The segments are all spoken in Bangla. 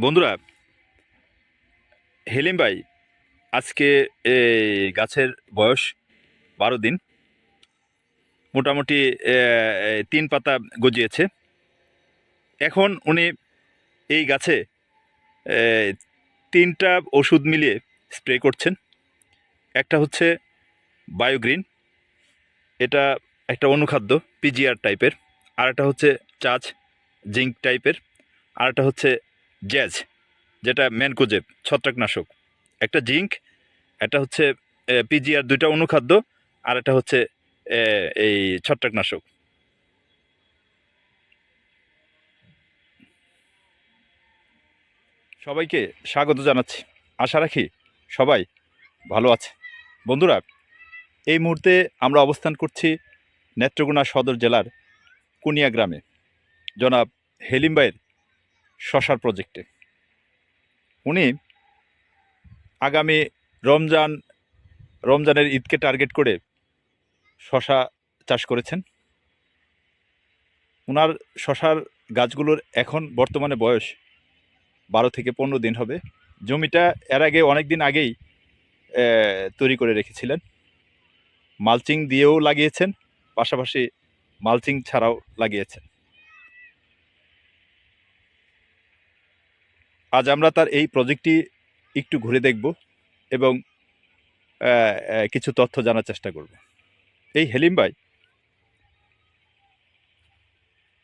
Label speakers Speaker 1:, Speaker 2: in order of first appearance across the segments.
Speaker 1: বন্ধুরা, হেলিম ভাই, আজকে এই গাছের বয়স বারো দিন। মোটামুটি তিন পাতা গজিয়েছে। এখন উনি এই গাছে তিনটা ওষুধ মিলিয়ে স্প্রে করছেন। একটা হচ্ছে বায়োগ্রিন, এটা একটা অনুখাদ্য, পিজিআর টাইপের। আর একটা হচ্ছে চাচ জিঙ্ক টাইপের। আর একটা হচ্ছে জ্যাজ যেটা ম্যানকোজেব, ছত্রাকনাশক। একটা জিঙ্ক একটা হচ্ছে পিজিআর দুইটা অনুখাদ্য, আর একটা হচ্ছে এই ছত্রাকনাশক। সবাইকে স্বাগত জানাচ্ছি। আশা রাখি সবাই ভালো আছে। বন্ধুরা, এই মুহূর্তে আমরা অবস্থান করছি নেত্রকোনা সদর জেলার কুনিয়া গ্রামে। জনাব হেলিম ভাইয়ের শশার প্রজেক্টে। উনি আগামী রমজান, রমজানের ঈদকে টার্গেট করে শশা চাষ করেছেন। ওনার শশার গাছগুলোর এখন বর্তমানে বয়স বারো থেকে পনেরো দিন হবে। জমিটা এর আগে অনেক দিন আগেই তৈরি করে রেখেছিলেন। মালচিং দিয়েও লাগিয়েছেন, পাশাপাশি মালচিং ছাড়াও লাগিয়েছেন। আজ আমরা তার এই প্রজেক্টটি একটু ঘুরে দেখব এবং কিছু তথ্য জানার চেষ্টা করব। এই হেলিম ভাই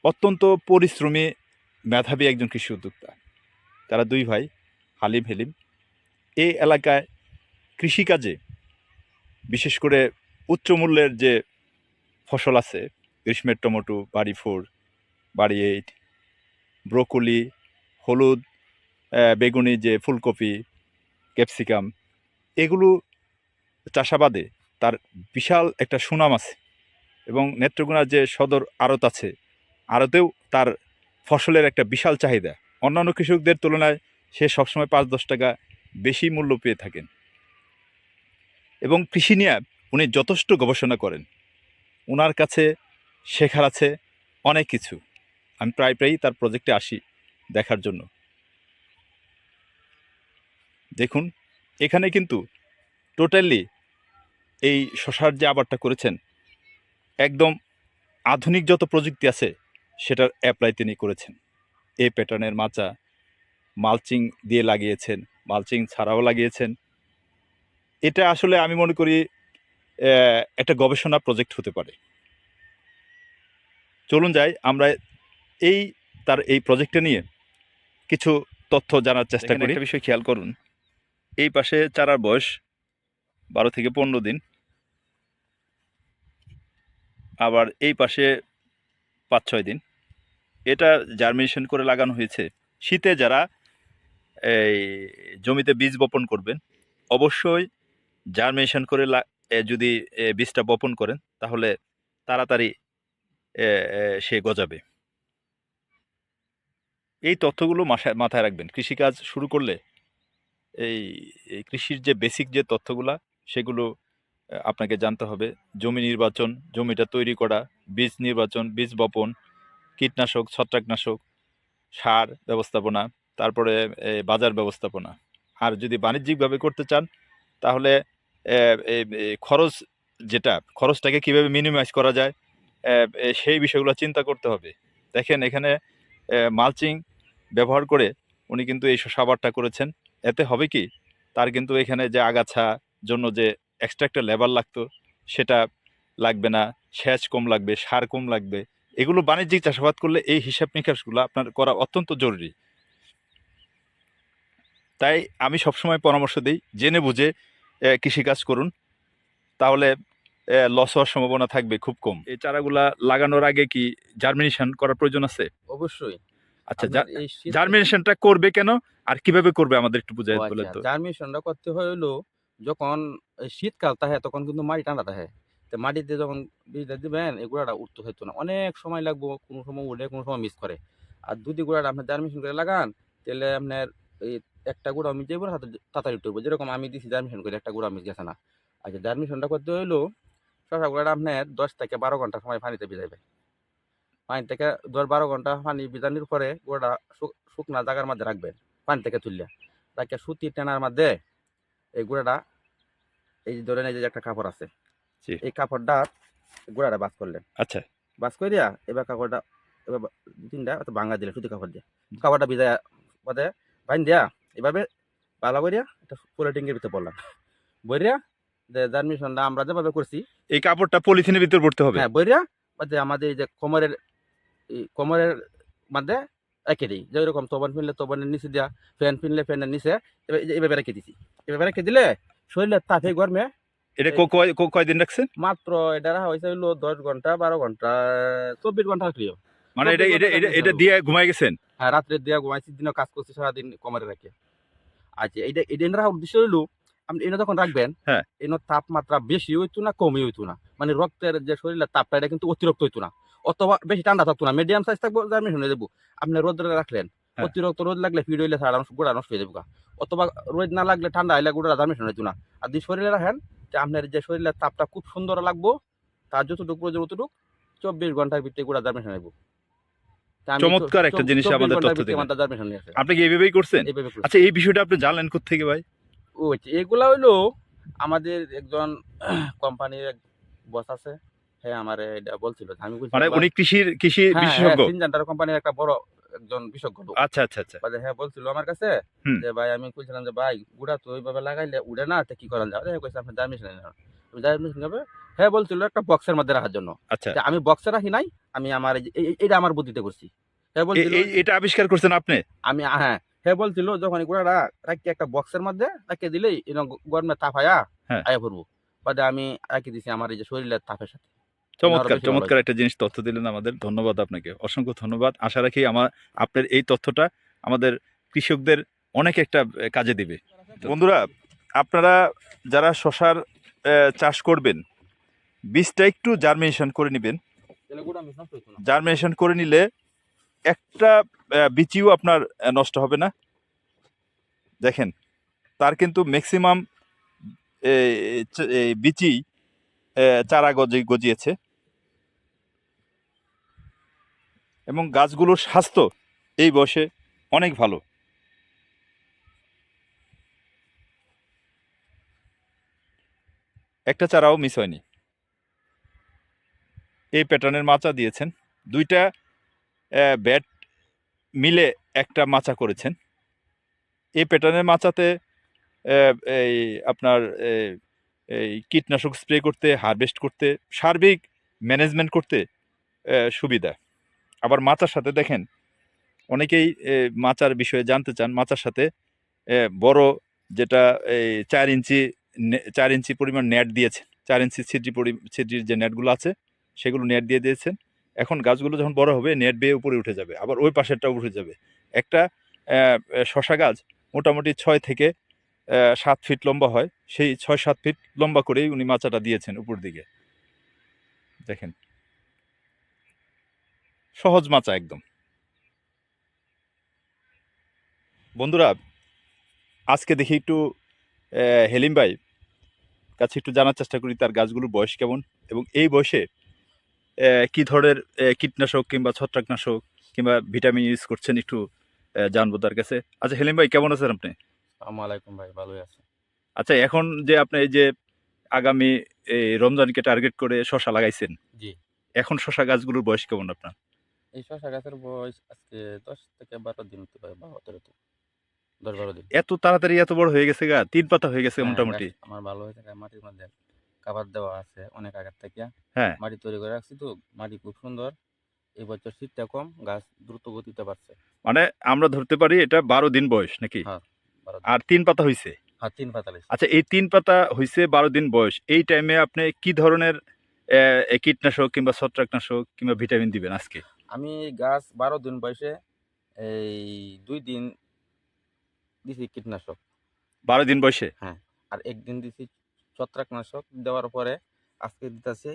Speaker 1: অত্যন্ত পরিশ্রমী, মেধাবী একজন কৃষি উদ্যোক্তা। তারা দুই ভাই, হালিম হেলিম এই এলাকায় কৃষিকাজে বিশেষ করে উচ্চ মূল্যের যে ফসল আছে, গ্রীষ্মের টমেটো, বাড়ি ফোর বাড়ি এইট, ব্রোকলি, হলুদ বেগুনি, যে ফুলকপি, ক্যাপসিকাম, এগুলো চাষাবাদে তার বিশাল একটা সুনাম আছে এবং নেত্রকোনার যে সদর আড়ত আছে, আড়তেও তার ফসলের একটা বিশাল চাহিদা। অন্যান্য কৃষকদের তুলনায় সে সবসময় পাঁচ দশ টাকা বেশি মূল্য পেয়ে থাকেন। এবং কৃষি নিয়ে উনি যথেষ্ট গবেষণা করেন। ওনার কাছে শেখার আছে অনেক কিছু। আমি প্রায় প্রায়ই তার প্রজেক্টে আসি দেখার জন্য। দেখুন এখানে কিন্তু টোটালি এই শশার যে আবারটা করেছেন একদম আধুনিক যত প্রযুক্তি আছে সেটার অ্যাপ্লাই তিনি করেছেন। এই প্যাটার্নের মাচা মালচিং দিয়ে লাগিয়েছেন মালচিং ছাড়াও লাগিয়েছেন। এটা আসলে আমি মনে করি একটা গবেষণা প্রজেক্ট হতে পারে। চলুন যাই আমরা এই তার এই প্রজেক্টটা নিয়ে কিছু তথ্য জানার চেষ্টা করি। একটা বিষয় খেয়াল করুন। এই পাশে চারার বয়স বারো থেকে পনেরো দিন। আবার এই পাশে পাঁচ ছয় দিন। এটা জার্মিনেশন করে লাগানো হয়েছে। শীতে যারা এই জমিতে বীজ বপন করবেন, অবশ্যই জার্মিনেশন করে যদি বীজটা বপন করেন, তাহলে তাড়াতাড়ি সে গজাবে। এই তথ্যগুলো মাথায় রাখবেন। কৃষিকাজ শুরু করলে এই কৃষির যে বেসিক যে তথ্যগুলা, সেগুলো আপনাকে জানতে হবে। জমি নির্বাচন, জমিটা তৈরি করা, বীজ নির্বাচন, বীজ বপন, কীটনাশক, ছত্রাকনাশক, সার ব্যবস্থাপনা, তারপরে বাজার ব্যবস্থাপনা। আর যদি বাণিজ্যিকভাবে করতে চান, তাহলে খরচ যেটা, খরচটাকে কীভাবে মিনিমাইজ করা যায় সেই বিষয়গুলো চিন্তা করতে হবে। দেখেন, এখানে মালচিং ব্যবহার করে উনি কিন্তু এই সাবারটা করেছেন। এতে হবে কি? তার কিন্তু এখানে যে আগাছা জন্য যে এক্সট্রা একটা লেবার লাগতো সেটা লাগবে না সেচ কম লাগবে সার কম লাগবে। এগুলো বাণিজ্যিক চাষাবাদ করলে এই হিসাব নিকাশগুলো আপনার করা অত্যন্ত জরুরি। তাই আমি সবসময় পরামর্শ দিই জেনে বুঝে কৃষিকাজ করুন। তাহলে লস হওয়ার সম্ভাবনা থাকবে খুব কম। এই চারাগুলা লাগানোর আগে কি জার্মিনেশন করার প্রয়োজন আছে?
Speaker 2: অবশ্যই।
Speaker 1: আচ্ছা জার্মিনেশনটা করবে কেন? আর কীভাবে করবে আমাদের একটু বুঝাই
Speaker 2: ও
Speaker 1: বলেন
Speaker 2: আচ্ছা,
Speaker 1: তো?
Speaker 2: জার্মিনেশনটা করতে হলো যখন শীতকাল থাকে তখন কিন্তু মাটি ঠান্ডা থাকে তো মাটিতে যখন বীজটা দিবেন এই গুঁড়াটা উঠতে হইতো না। অনেক সময় লাগবো কোনো সময় উঠে কোনো সময় মিস করে। আর দুটি গুঁড়াটা আপনার জার্মিনেশন করে লাগান তাহলে আপনার এই একটা গুঁড়া মিস যাব হাতে তাড়াতাড়ি উঠতে যেরকম আমি দিছি জার্মিনেশন করে একটা গুঁড়া মিস গেছে না। আচ্ছা জার্মিনেশনটা করতে হইল শশা গুঁড়াটা আপনার দশ থেকে বারো ঘণ্টা সময় পানিতে ভিজাইবে। পানি থেকে দশ বারো ঘণ্টা পানি ভিজানোর পরে গুঁড়াটা শুকনা জায়গার মধ্যে রাখবেন। পানি থেকে তুললে। তাকে সুতি টানার মধ্যে এই গুঁড়াটা এই যে ধরেন এই যে একটা কাপড় আছে এই কাপড়টা গুঁড়াটা বাস করলেন।
Speaker 1: আচ্ছা।
Speaker 2: বাস করিয়া এবার কাপড়টা এবার তিনটা ভাঙা দিলে সুতি কাপড় দিয়ে। কাপড়টা ভিজায় বাদে বাইন দিয়া এভাবে ভালো করিয়া একটা পলিটিংয়ের ভিতরে পড়লাম। বইরিয়া যে যার মিশনটা আমরা যেভাবে করছি
Speaker 1: এই কাপড়টা পলিথিনের ভিতর পড়তে হবে?
Speaker 2: হ্যাঁ বইরিয়া বাদে আমাদের এই যে কোমরের কোমরের মধ্যে রেখে দিই। যে এরকম তবন ফিনলে তবনের নিচে দিয়া ফ্যান ফিনলে ফ্যানের নিচে এইভাবে রেখে দিছি। এভাবে রেখে দিলে শরীরের তাপে গরমে
Speaker 1: এটা কয়দিন রাখছেন?
Speaker 2: মাত্র এটা রাখা হয়েছে দশ ঘণ্টা বারো ঘণ্টা চব্বিশ ঘণ্টা প্রিয়
Speaker 1: মানে এটা এটা এটা এটা দিয়ে ঘুমাই গেছেন?
Speaker 2: হ্যাঁ রাত্রে দিয়া ঘুমাইছি দিনও কাজ করছি সারাদিন কমারে রাখি। আচ্ছা এইটা এটা রাখার উদ্দেশ্য আপনি এটা যখন রাখবেন
Speaker 1: হ্যাঁ।
Speaker 2: এর তাপমাত্রা বেশি হইতো না কমই হইতো না। মানে রক্তের যে শরীরের তাপটা এটা কিন্তু অতিরিক্ত হইতো না। অথবা বেশি ঠান্ডা থাকতো না মিডিয়াম সাইজ থাকব জার্মিশন হয়ে যাব। আপনি রোদ্রে রাখলেন
Speaker 1: হ্যাঁ।
Speaker 2: অতিরিক্ত রোদ লাগলে ফিড হইলে সারা গোড়া নষ্ট হয়ে যাব অথবা রোদ না লাগলে ঠান্ডা হইলে গোড়া জার্মিশন হইতো না। আর যদি শরীরে রাখেন যে আপনার যে শরীরের তাপটা খুব সুন্দর লাগবো তার যতটুকু প্রয়োজন অতটুকু চব্বিশ ঘণ্টার ভিতরে গোড়া জার্মিশন হইব
Speaker 1: চমৎকার একটা জিনিস আমাদের তথ্য। আপনি কি এইভাবেই করছেন? আচ্ছা এই বিষয়টা আপনি জানলেন থেকে ভাই?
Speaker 2: ও এগুলা হইল আমাদের একজন কোম্পানির এক বস আছে। হ্যাঁ আমার এটা বলছিল আমি বলছি
Speaker 1: মানে উনি কৃষির কৃষি
Speaker 2: হ্যাঁ,
Speaker 1: বিশেষজ্ঞ?
Speaker 2: সিনজেন্টার কোম্পানির একটা বড় একজন বিশেষজ্ঞ লোক।
Speaker 1: আচ্ছা আচ্ছা আচ্ছা।
Speaker 2: বাদে হ্যাঁ বলছিল আমার কাছে যে ভাই আমি কইছিলাম যে ভাই গুড়া তো ওইভাবে লাগাইলে উড়ে না তো কি করেন যাও হ্যাঁ কইছে আপনি জার্মিশন জার্মিশন হ্যাঁ বলছিল একটা বক্সের মধ্যে রাখার জন্য।
Speaker 1: আচ্ছা।
Speaker 2: আমি বক্সে রাখি নাই আমি আমার এটা আমার বুদ্ধিতে করছি। হ্যাঁ বলছিল
Speaker 1: এটা আবিষ্কার করছেন আপনি?
Speaker 2: আমি হ্যাঁ। হ্যাঁ বলছিল যখন গুড়াটা রাখি একটা বক্সের মধ্যে রাখিয়ে দিলেই গরমে তাপ আয়া
Speaker 1: হ্যাঁ।
Speaker 2: আয়া পড়ব বাদে আমি রাখি দিছি আমার এই যে শরীরের তাপের সাথে।
Speaker 1: চমৎকার চমৎকার একটা জিনিস তথ্য দিলেন আমাদের। ধন্যবাদ আপনাকে। অসংখ্য ধন্যবাদ। আশা রাখি আমার আপনার এই তথ্যটা আমাদের কৃষকদের অনেক একটা কাজে দিবে। বন্ধুরা আপনারা যারা শশার চাষ করবেন বীজটা একটু জার্মিনেশন করে নেবেন। জার্মিনেশন করে নিলে একটা বিচিও আপনার নষ্ট হবে না। দেখেন তার কিন্তু ম্যাক্সিমাম এই বিচি চারা গজে গজিয়েছে। এবং গাছগুলোর স্বাস্থ্য এই বয়সে অনেক ভালো। একটা চারাও মিস হয়নি। এই প্যাটার্নের মাচা দিয়েছেন। দুইটা ব্যাট মিলে একটা মাচা করেছেন। এই প্যাটার্নের মাচাতে এই আপনার এই কীটনাশক স্প্রে করতে হারভেস্ট করতে, সার্বিক ম্যানেজমেন্ট করতে সুবিধা। আবার মাচার সাথে দেখেন, অনেকেই মাচার বিষয়ে জানতে চান, মাচার সাথে বড় যেটা এই চার ইঞ্চি চার ইঞ্চি পরিমাণ নেট দিয়েছেন, চার ইঞ্চি ছিদ্রি পরি, ছিদ্রির যে নেটগুলো আছে, সেগুলো নেট দিয়ে দিয়েছেন, এখন গাছগুলো যখন বড় হবে, নেট বেয়ে উপরে উঠে যাবে, আবার ওই পাশেরটা উঠে যাবে, একটা শশা গাছ মোটামুটি ছয় থেকে সাত ফিট লম্বা হয়, সেই ছয় সাত ফিট লম্বা করেই উনি মাচাটা দিয়েছেন উপর দিকে। দেখেন। সহজ মাচা একদম। বন্ধুরা আজকে দেখি একটু হেলিম ভাই কাছে একটু জানার চেষ্টা করি তার গাছগুলোর বয়স কেমন এবং এই বয়সে কি ধরনের কীটনাশক কিংবা ছত্রাকনাশক কিংবা ভিটামিন ইউজ করছেন একটু জানব তার কাছে। আচ্ছা হেলিম ভাই কেমন আছেন আপনি?
Speaker 2: আলাইকুম ভাই ভালোই আছে।
Speaker 1: আচ্ছা এখন যে আপনি এই যে আগামী এই রমজানকে টার্গেট করে শশা লাগাইছেন
Speaker 2: জি।
Speaker 1: এখন শশা গাছগুলোর বয়স কেমন আপনার?
Speaker 2: এই শশা গাছের বয়স আজকে দশ থেকে বারো দিন হতে পারে দিন দশ বারো দিন।
Speaker 1: এত তাড়াতাড়ি এত বড় হয়ে গেছে গা তিন পাতা হয়ে গেছে
Speaker 2: হ্যাঁ,
Speaker 1: মোটামুটি।
Speaker 2: আমার ভালো হয়েছে গাছ মাটির মধ্যে কাবার দেওয়া আছে অনেক আগের থেকে।
Speaker 1: হ্যাঁ।
Speaker 2: মাটি তৈরি করে রাখছি তো মাটি খুব সুন্দর। এই বছর শীতটা কম গাছ দ্রুত গতিতে বাড়ছে।
Speaker 1: মানে আমরা ধরতে পারি এটা বারো দিন বয়স নাকি?
Speaker 2: হ্যাঁ।
Speaker 1: আর তিন পাতা হইছে?
Speaker 2: হ্যাঁ তিন পাতালিশ
Speaker 1: আচ্ছা এই তিন পাতা হইছে বারো দিন বয়স এই টাইমে আপনি কি ধরনের কীটনাশক কিংবা ছত্রাকনাশক কিংবা ভিটামিন দিবেন আজকে?
Speaker 2: আমি গাছ বারো দিন বয়সে এই দুই দিন দিছি কীটনাশক।
Speaker 1: বারো দিন বয়সে?
Speaker 2: হ্যাঁ আর একদিন দিছি ছত্রাকনাশক। দেওয়ার পরে আজকে দিতেছি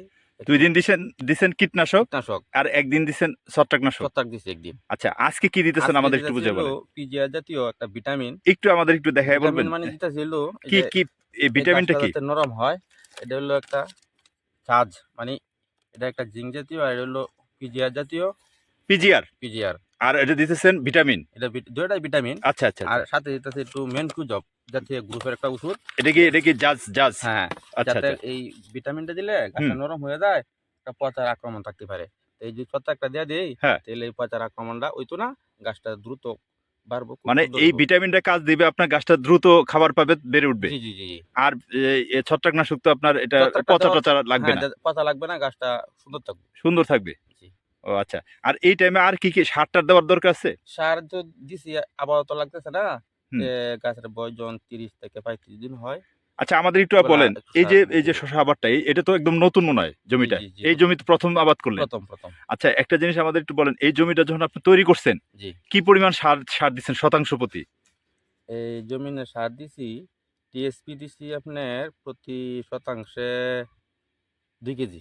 Speaker 1: দুই দিন দিছেন দিছেন কীটনাশক
Speaker 2: কীটনাশক।
Speaker 1: আর একদিন দিছেন ছত্রাকনাশক?
Speaker 2: ছত্রাক দিছি একদিন।
Speaker 1: আচ্ছা আজকে কি দিতেছেন আমাদের একটু বুঝে বলেন।
Speaker 2: পিজিআর জাতীয় একটা ভিটামিন।
Speaker 1: একটু আমাদের একটু দেখায় বলবেন।
Speaker 2: মানে দিতেছিল
Speaker 1: কি কি এই ভিটামিনটা কি?
Speaker 2: নরম হয়। এটা হলো একটা চার্জ মানে এটা একটা জিঙ্ক জাতীয় আর এটা হলো পিজিআর জাতীয়।
Speaker 1: পিজিআর
Speaker 2: পিজিআর
Speaker 1: আর এটা দিতেছেন ভিটামিন
Speaker 2: এটা দুইটাই ভিটামিন
Speaker 1: আচ্ছা আচ্ছা
Speaker 2: আর সাথে দিতেছে একটু মেনকুজব জাতীয় গ্রুপের একটা ওষুধ।
Speaker 1: এটা কি এটা কি জাজ জাজ
Speaker 2: হ্যাঁ
Speaker 1: আচ্ছা
Speaker 2: যাতে
Speaker 1: আচ্ছা।
Speaker 2: এই ভিটামিনটা দিলে গাছটা নরম হয়ে যায় একটা পচার আক্রমণ থাকতে পারে। এই যে ছত্রাকটা দিয়ে দেই
Speaker 1: হ্যাঁ।
Speaker 2: তাহলে এই পচার আক্রমণটা ওইতো না গাছটা দ্রুত বাড়বো
Speaker 1: মানে এই। ভিটামিনটা কাজ দিবে আপনার গাছটা দ্রুত খাবার পাবে বেড়ে উঠবে।
Speaker 2: জি জি।
Speaker 1: আর ছত্রাকনাশক তো আপনার এটা পচা টচা লাগবে
Speaker 2: হ্যাঁ,
Speaker 1: না।
Speaker 2: পচা লাগবে না গাছটা সুন্দর থাকবে।
Speaker 1: সুন্দর থাকবে। ও আচ্ছা আর এই টাইমে আর কি কি সারটার দেওয়ার দরকার আছে?
Speaker 2: সার তো দিছি আপাতত লাগতেছে না গাছের বয়স যখন তিরিশ থেকে পঁয়ত্রিশ দিন হয়।
Speaker 1: আচ্ছা আমাদের একটু
Speaker 2: বলা
Speaker 1: বলেন এই যে এই যে শশা আবাদটা এটা তো একদম নতুন মনে হয় জমিটা। এই জমিতে প্রথম আবাদ করলেন।
Speaker 2: প্রথম প্রথম।
Speaker 1: আচ্ছা একটা জিনিস আমাদের একটু বলেন এই জমিটা যখন আপনি তৈরি করছেন কি পরিমাণ সার সার দিচ্ছেন শতাংশ প্রতি?
Speaker 2: এই জমিনে সার দিছি টিএসপি দিছি আপনার প্রতি শতাংশে দুই কেজি।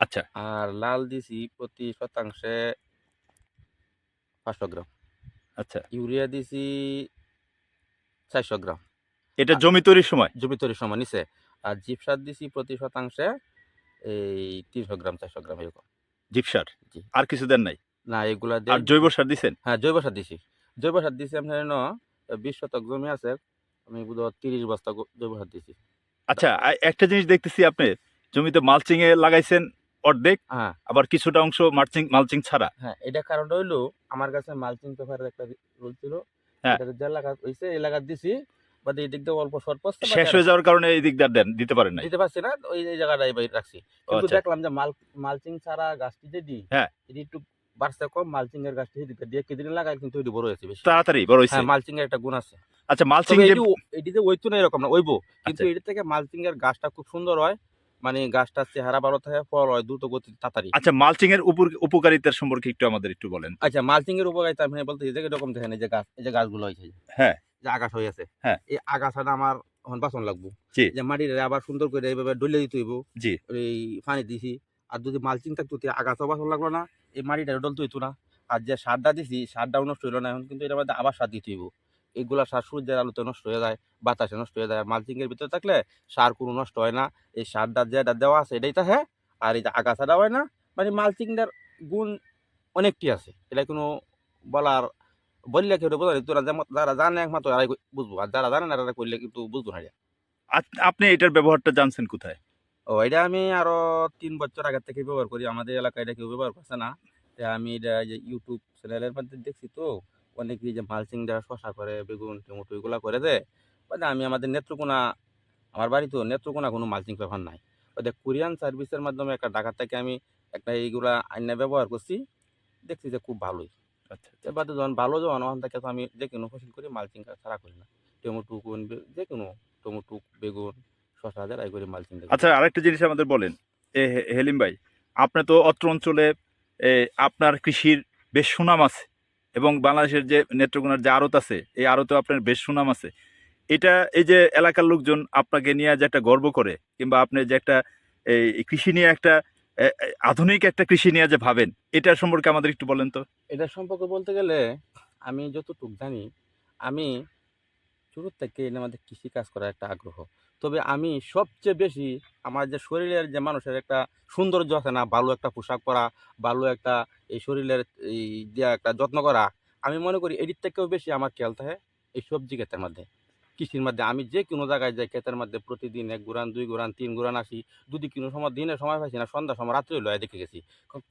Speaker 1: আচ্ছা।
Speaker 2: আর লাল দিছি প্রতি শতাংশে পাঁচশো গ্রাম।
Speaker 1: আচ্ছা।
Speaker 2: ইউরিয়া দিছি চারশো গ্রাম।
Speaker 1: এটা জমি তৈরির সময়?
Speaker 2: জমি তৈরির সময় নিচে। আর জিপ সার দিছি প্রতি শতাংশে এই তিনশো গ্রাম চারশো গ্রাম এরকম।
Speaker 1: জিপ সার
Speaker 2: জি।
Speaker 1: আর কিছু দেন নাই?
Speaker 2: না এগুলা
Speaker 1: আর জৈব সার দিছেন?
Speaker 2: হ্যাঁ জৈব সার দিছি। জৈব সার দিছি আপনার ন বিশ শতক জমি আছে। আমি বোধ তিরিশ বস্তা জৈব সার দিছি।
Speaker 1: আচ্ছা একটা জিনিস দেখতেছি আপনি। জমিতে মালচিং এ লাগাইছেন অর্ধেক
Speaker 2: হ্যাঁ।
Speaker 1: আবার কিছুটা অংশ মালচিং মালচিং ছাড়া।
Speaker 2: হ্যাঁ এটা কারণটা হইল আমার কাছে মালচিং পেপারের একটা রোল ছিল।
Speaker 1: হ্যাঁ।
Speaker 2: যে এলাকা হইছে এলাকা দিছি বাট এই দিক দিয়ে অল্প শর্ট
Speaker 1: শেষ হয়ে যাওয়ার কারণে এই দিকদার দেন দিতে পারেন নাই।
Speaker 2: দিতে পারছি না ওই এই জায়গাটা এবার রাখছি। কিন্তু
Speaker 1: আচ্ছা।
Speaker 2: দেখলাম যে মাল মালচিং ছাড়া গাছটি যে দিই
Speaker 1: হ্যাঁ।
Speaker 2: এটি একটু বাড়ছে কম মালচিং এর গাছটি দিয়ে কেদিন লাগাই কিন্তু এটি বড় হয়েছে বেশি।
Speaker 1: তাড়াতাড়ি বড় হয়েছে।
Speaker 2: হ্যাঁ মালচিং এর একটা গুণ আছে।
Speaker 1: আচ্ছা মালচিং
Speaker 2: তবে
Speaker 1: যে
Speaker 2: এটি যে ওইতো না এরকম না ওইবো। কিন্তু
Speaker 1: আচ্ছা।
Speaker 2: এটি থেকে মালচিং এর গাছটা খুব সুন্দর হয়। মানে গাছটার চেহারা ভালো থাকে ফল হয় দ্রুত গতি তাড়াতাড়ি।
Speaker 1: আচ্ছা মালচিং এর উপর উপকারিতার সম্পর্কে একটু আমাদের একটু বলেন।
Speaker 2: আচ্ছা মালচিং এর উপকারিতা আমি বলতে এই যে এরকম দেখেন এই যে গাছ এই যে গাছগুলো হয়েছে
Speaker 1: হ্যাঁ।
Speaker 2: যে আগাছা হয়ে আছে
Speaker 1: হ্যাঁ।
Speaker 2: এই আগাছাটা আমার এখন বাসন লাগবো। যে মাটির আবার সুন্দর করে এইভাবে ডলে দিতে হইব
Speaker 1: জি।
Speaker 2: এই পানি দিছি আর যদি মালচিং থাকতো তে আগাছা বাসন লাগল না এই মাটিটা ডলতে হইতো না। আর যে সারটা দিছি সারটাও নষ্ট হইল না এখন কিন্তু এটা মধ্যে আবার সার দিতে হইব। এইগুলা সার সূর্যের আলোতে নষ্ট হয়ে যায় বাতাসে নষ্ট হয়ে যায়। আর মালচিং ভিতরে থাকলে সার কোনো নষ্ট হয় না। এই সারটা যেটা দেওয়া আছে এটাই থাকে আর এই যে আগাছাটা হয় না মানে মালচিংটার গুণ অনেকটি আছে। এটা কোনো বলার বললে কেউ বোঝা তোরা যেমন যারা জানে একমাত্র তারাই বুঝব। আর যারা জানে না তারা করলে কিন্তু বুঝব না এটা।
Speaker 1: আপনি এটার ব্যবহারটা জানছেন কোথায়?
Speaker 2: ও এটা আমি আরও তিন বছর আগের থেকে ব্যবহার করি। আমাদের এলাকায় এটা কেউ ব্যবহার করছে না। তা আমি এটা ইউটিউব চ্যানেলের মধ্যে দেখছি তো। অনেকেই যে দেওয়া শশা করে বেগুন টমেটো এগুলো করে দে মানে আমি আমাদের নেত্রকোনা আমার বাড়ি তো নেত্রকোনা কোনো মালচিং পেপার নাই। ওদের কোরিয়ান সার্ভিসের মাধ্যমে একটা ঢাকা থেকে আমি একটা এইগুলা আইনা ব্যবহার করছি দেখছি যে খুব ভালোই।
Speaker 1: আচ্ছা
Speaker 2: এবারে যখন ভালো যখন ওখান থেকে তো আমি যে কোনো ফসল করি মালচিং ছাড়া করি না। টমেটো কোন যে কোনো টমেটো বেগুন শশা যারাই করি মালচিং দিয়ে
Speaker 1: আচ্ছা আরেকটা জিনিস আমাদের বলেন এ হে- হেলিম ভাই আপনি তো অত্র অঞ্চলে আপনার কৃষির বেশ সুনাম আছে। এবং বাংলাদেশের যে নেত্রকোনার যে আড়ত আছে, এই আড়তেও আপনার বেশ সুনাম আছে। এটা, এই যে এলাকার লোকজন আপনাকে নিয়ে যে একটা গর্ব করে, কিংবা আপনি যে একটা, এই কৃষি নিয়ে একটা আধুনিক একটা কৃষি নিয়ে যে ভাবেন, এটা সম্পর্কে আমাদের একটু বলেন তো।
Speaker 2: এটা সম্পর্কে বলতে গেলে, আমি যতটুকু জানি, আমি শুরু থেকে আমাদের কৃষি কাজ করার একটা আগ্রহ। তবে আমি সবচেয়ে বেশি আমার যে শরীরের যে মানুষের একটা সৌন্দর্য আছে না, ভালো একটা পোশাক পরা, ভালো একটা এই শরীরের এই একটা যত্ন করা, আমি মনে করি এটির থেকেও বেশি আমার খেয়াল থাকে এই সবজি ক্ষেতের মধ্যে। কৃষির মধ্যে আমি যে কোনো জায়গায় যাই ক্ষেতের মধ্যে প্রতিদিন এক গুরান দুই গুরান তিন গুরান আসি। যদি কোনো সময় দিনের সময় পাইছি না সন্ধ্যার সময় রাত্রে লয় দেখে গেছি।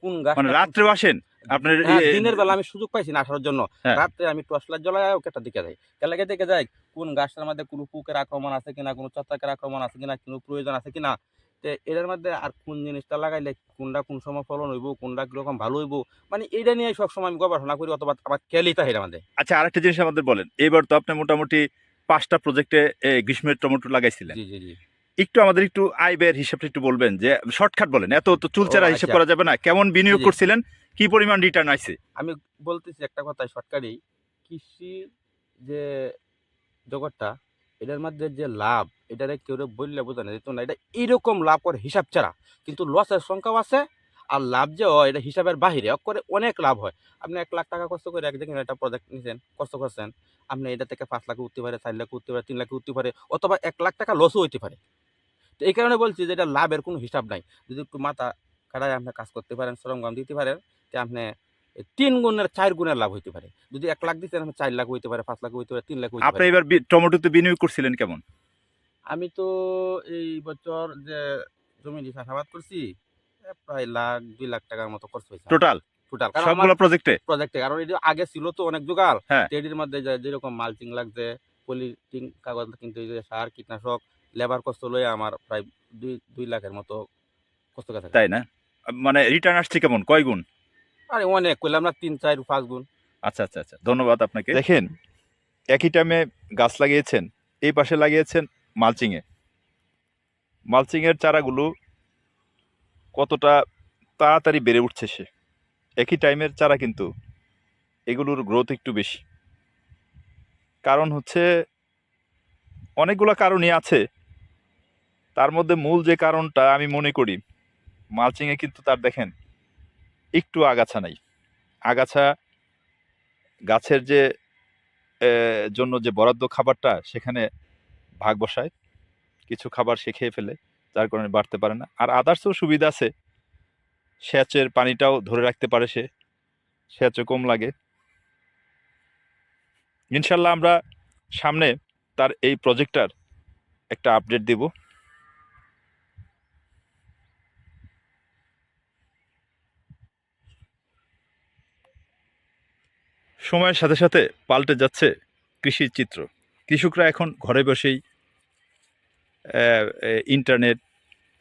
Speaker 2: কোন গাছ
Speaker 1: মানে রাত্রেও আসেন? আপনার
Speaker 2: হ্যাঁ, দিনের বেলা আমি সুযোগ পাইছি না আসার জন্য।
Speaker 1: হ্যাঁ।
Speaker 2: রাত্রে আমি টর্চ লাইট জ্বলাই ওকে দিকে যাই। কেলাকে দেখে যাই কোন গাছটার মধ্যে কোনো পোকের আক্রমণ আছে কিনা কোনো ছত্রাকের আক্রমণ আছে কিনা কোনো প্রয়োজন আছে কিনা। এটার মধ্যে আর কোন জিনিসটা লাগাইলে কোনটা কোন সময় ফলন হইব কোনটা কীরকম ভালো হইব মানে এইটা নিয়ে সবসময় আমি গবেষণা করি অথবা আমার খেলিতা এর আমাদের।
Speaker 1: আচ্ছা আরেকটা জিনিস আমাদের বলেন। এবার তো আপনি মোটামুটি পাঁচটা প্রজেক্টে গ্রীষ্মের টমেটো লাগাইছিলেন। একটু আমাদের একটু আয় ব্যয়ের হিসাবটা একটু বলবেন যে শর্টকাট বলেন এত তো চুলচেরা হিসাব
Speaker 2: আচ্ছা।
Speaker 1: করা যাবে না কেমন বিনিয়োগ করছিলেন কি পরিমাণ রিটার্ন আইছে?
Speaker 2: আমি বলতেছি একটা কথাই শর্টকাটেই কৃষি যে জগৎটা এটার মধ্যে যে লাভ এটারে কেউ বললে বোঝানো যেত না এটা এইরকম লাভ করে হিসাব ছাড়া। কিন্তু লসের সংখ্যাও আছে আর লাভ যে হয় এটা হিসাবের বাহিরে করে অনেক লাভ হয়। আপনি এক লাখ টাকা কষ্ট করে একদিন একটা প্রজেক্ট নিয়েছেন কষ্ট করছেন আপনি এটা থেকে পাঁচ লাখ উঠতে পারে চার লাখ উঠতে পারে তিন লাখ উঠতে পারে অথবা এক লাখ টাকা লসও হইতে পারে। তো এই কারণে বলছি যে এটা লাভের কোনো হিসাব নাই। যদি একটু মাথা কাটায় আপনি কাজ করতে পারেন শ্রমগাম দিতে পারেন তো আপনি তিন গুণের চার গুণের লাভ হইতে পারে। যদি এক লাখ দিতেন আমি চার লাখ হইতে পারে পাঁচ লাখ হইতে পারে তিন লাখ হইতে
Speaker 1: আপনি এবার টমেটোতে বিনিয়োগ করছিলেন কেমন?
Speaker 2: আমি তো এই বছর যে জমি চাষাবাদ করছি প্রায় লাখ দুই লাখ টাকার মতো খরচ হয়েছে।
Speaker 1: টোটাল
Speaker 2: টোটাল
Speaker 1: সবগুলো প্রজেক্টে
Speaker 2: প্রজেক্টে কারণ এটি আগে ছিল তো অনেক জোগাল
Speaker 1: হ্যাঁ।
Speaker 2: এটির মধ্যে যে- যেরকম মালচিং লাগছে পলিটিং কাগজ কিন্তু এই যে সার কীটনাশক লেবার কষ্ট লয়ে আমার প্রায় দুই দুই লাখের মতো কষ্ট গেছে।
Speaker 1: তাই না? মানে রিটার্ন আসছে কেমন? কয় গুণ?
Speaker 2: আরে অনেক কইলাম না তিন চার পাঁচ গুণ।
Speaker 1: আচ্ছা আচ্ছা আচ্ছা ধন্যবাদ আপনাকে। দেখেন একই টাইমে গাছ লাগিয়েছেন এই পাশে লাগিয়েছেন মালচিংয়ে মালচিংয়ের চারাগুলো কতটা তাড়াতাড়ি বেড়ে উঠছে সে। একই টাইমের চারা কিন্তু এগুলোর গ্রোথ একটু বেশি। কারণ হচ্ছে অনেকগুলো কারণই আছে। তার মধ্যে মূল যে কারণটা আমি মনে করি মালচিংয়ে কিন্তু তার দেখেন একটু আগাছা নাই। আগাছা গাছের যে জন্য যে বরাদ্দ খাবারটা সেখানে ভাগ বসায়। কিছু খাবার সে খেয়ে ফেলে। যার কারণে বাড়তে পারে না। আর আদার্সও সুবিধা আছে। সেচের পানিটাও ধরে রাখতে পারে সে। সেচও কম লাগে। ইনশাল্লাহ আমরা সামনে তার এই প্রজেক্টটার একটা আপডেট দেব। সময়ের সাথে সাথে পাল্টে যাচ্ছে কৃষির চিত্র। কৃষকরা এখন ঘরে বসেই ইন্টারনেট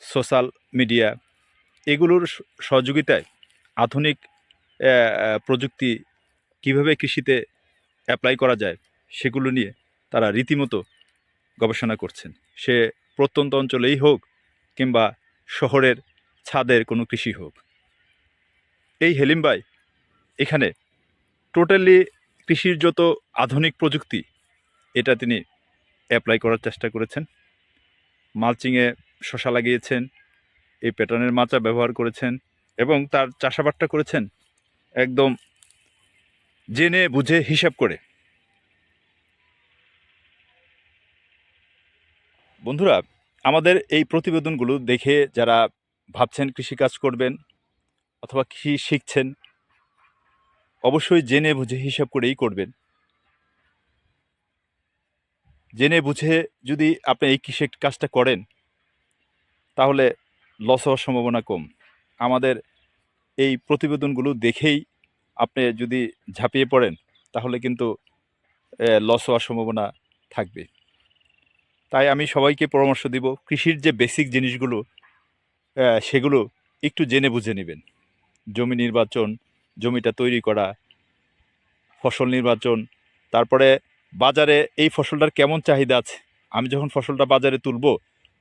Speaker 1: সোশ্যাল মিডিয়া এগুলোর সহযোগিতায় আধুনিক প্রযুক্তি কীভাবে কৃষিতে অ্যাপ্লাই করা যায় সেগুলো নিয়ে তারা রীতিমতো গবেষণা করছেন। সে প্রত্যন্ত অঞ্চলেই হোক কিংবা শহরের ছাদের কোনো কৃষি হোক। এই হেলিম ভাই এখানে টোটালি কৃষির যত আধুনিক প্রযুক্তি, এটা তিনি অ্যাপ্লাই করার চেষ্টা করেছেন। মালচিংয়ে শশা লাগিয়েছেন, এই প্যাটার্নের মাচা ব্যবহার করেছেন এবং তার চাষাবাদটা করেছেন একদম জেনে বুঝে হিসাব করে। বন্ধুরা, আমাদের এই প্রতিবেদনগুলো দেখে যারা ভাবছেন কৃষিকাজ করবেন অথবা কৃষি শিখছেন, অবশ্যই জেনে বুঝে হিসাব করেই করবেন। জেনে বুঝে যদি আপনি এই কৃষি কাজটা করেন, তাহলে লস হওয়ার সম্ভাবনা কম। আমাদের এই প্রতিবেদনগুলো দেখেই আপনি যদি ঝাঁপিয়ে পড়েন, তাহলে কিন্তু লস হওয়ার সম্ভাবনা থাকবে। তাই আমি সবাইকে পরামর্শ দিব, কৃষির যে বেসিক জিনিসগুলো সেগুলো একটু জেনে বুঝে নেবেন। জমি নির্বাচন, জমিটা তৈরি করা, ফসল নির্বাচন, তারপরে বাজারে এই ফসলটার কেমন চাহিদা আছে? আমি যখন ফসলটা বাজারে তুলব,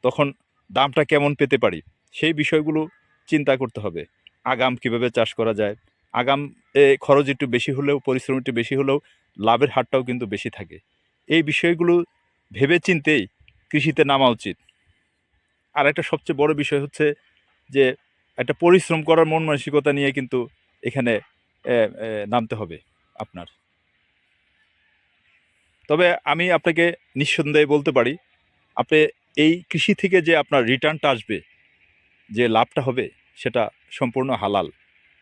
Speaker 1: তখন দামটা কেমন পেতে পারি? সেই বিষয়গুলো চিন্তা করতে হবে। আগাম কীভাবে চাষ করা যায়? আগাম এ খরচ একটু বেশি হলেও, পরিশ্রম একটু বেশি হলেও লাভের হারটাও কিন্তু বেশি থাকে। এই বিষয়গুলো ভেবে চিন্তেই কৃষিতে নামা উচিত। আর একটা সবচেয়ে বড় বিষয় হচ্ছে যে, একটা পরিশ্রম করার মন মানসিকতা নিয়ে কিন্তু এখানে নামতে হবে আপনার। তবে আমি আপনাকে নিঃসন্দেহে বলতে পারি, আপনি এই কৃষি থেকে যে আপনার রিটার্নটা আসবে, যে লাভটা হবে, সেটা সম্পূর্ণ হালাল।